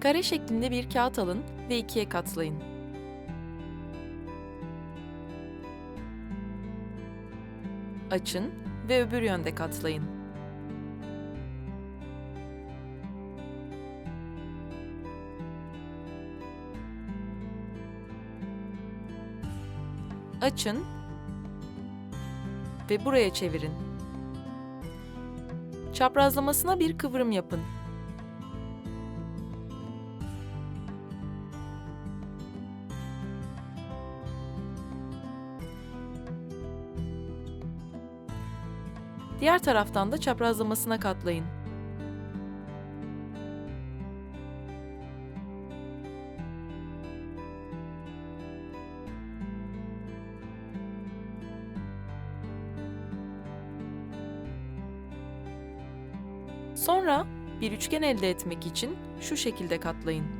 Kare şeklinde bir kağıt alın ve ikiye katlayın. Açın ve öbür yönde katlayın. Açın ve buraya çevirin. Çaprazlamasına bir kıvrım yapın. Diğer taraftan da çaprazlamasına katlayın. Sonra bir üçgen elde etmek için şu şekilde katlayın.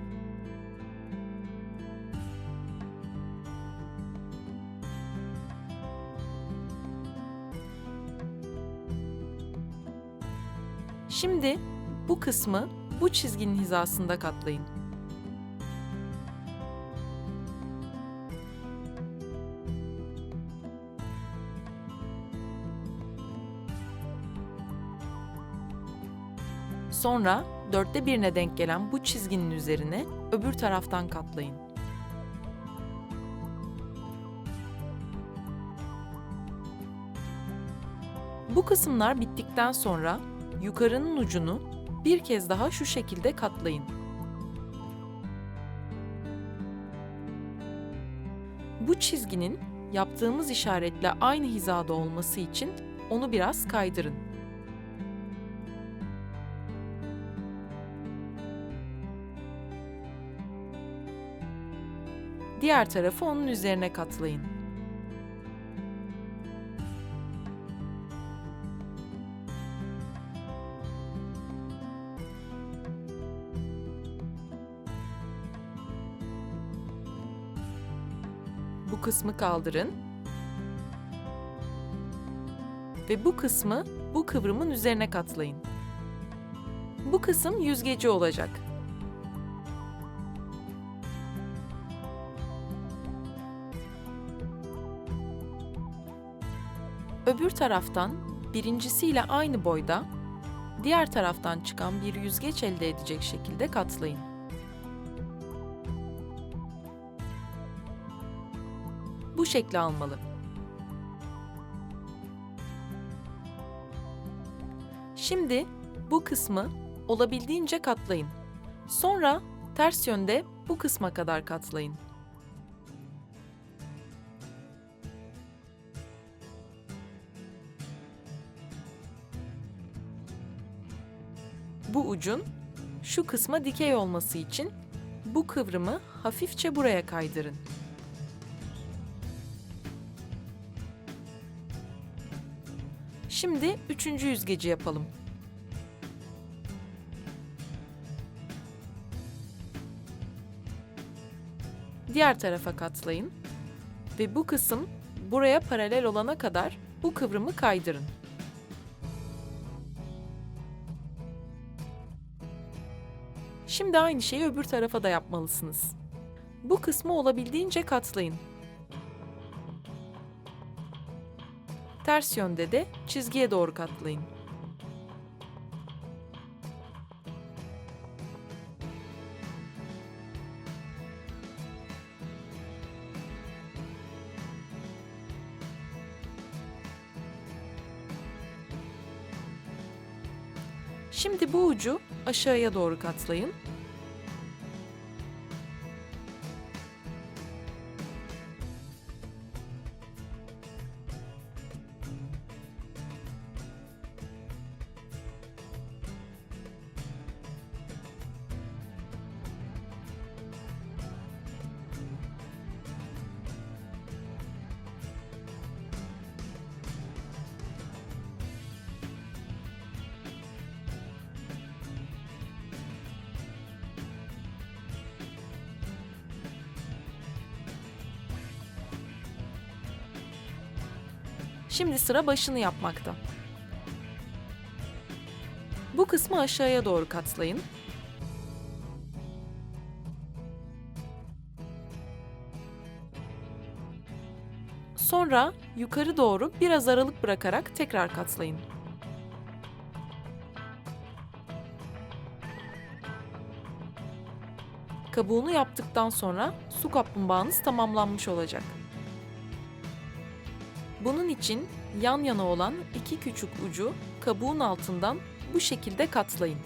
Şimdi bu kısmı bu çizginin hizasında katlayın. Sonra dörtte birine denk gelen bu çizginin üzerine öbür taraftan katlayın. Bu kısımlar bittikten sonra yukarının ucunu bir kez daha şu şekilde katlayın. Bu çizginin yaptığımız işaretle aynı hizada olması için onu biraz kaydırın. Diğer tarafı onun üzerine katlayın. Bu kısmı kaldırın. Ve bu kısmı bu kıvrımın üzerine katlayın. Bu kısım yüzgeci olacak. Öbür taraftan birincisiyle aynı boyda diğer taraftan çıkan bir yüzgeç elde edecek şekilde katlayın. Bu şekli almalı. Şimdi bu kısmı olabildiğince katlayın. Sonra ters yönde bu kısma kadar katlayın. Bu ucun şu kısma dikey olması için bu kıvrımı hafifçe buraya kaydırın. Şimdi üçüncü yüzgeci yapalım. Diğer tarafa katlayın ve bu kısım buraya paralel olana kadar bu kıvrımı kaydırın. Şimdi aynı şeyi öbür tarafa da yapmalısınız. Bu kısmı olabildiğince katlayın. Ters yönde de çizgiye doğru katlayın. Şimdi bu ucu aşağıya doğru katlayın. Şimdi sıra başını yapmakta. Bu kısmı aşağıya doğru katlayın. Sonra yukarı doğru biraz aralık bırakarak tekrar katlayın. Kabuğunu yaptıktan sonra su kaplumbağanız tamamlanmış olacak. İçin yan yana olan iki küçük ucu kabuğun altından bu şekilde katlayın.